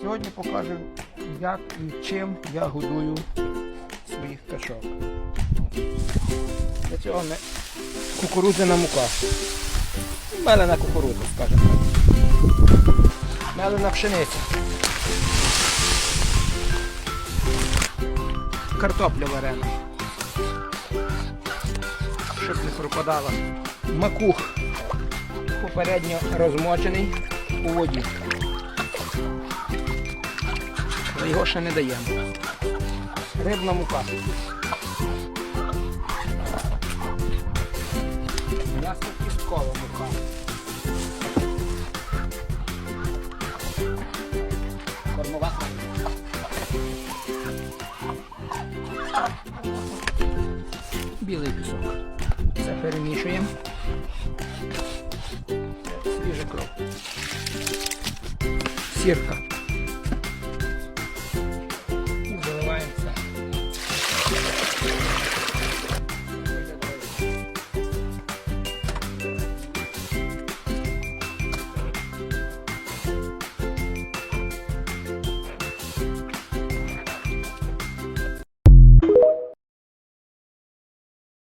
Сьогодні покажу, як і чим я годую своїх качок. Для цього ми кукурудзяна мука. Мелена кукурудза, скажімо так. Мелена пшениця. Картопля варена. Щоб не пропадала. Макух попередньо розмочений у воді. Його ще не даємо. Рибна мука. М'ясо кісткова мука. Кормова. Білий пісок. Це перемішуємо. Свіжа кров. Сірка.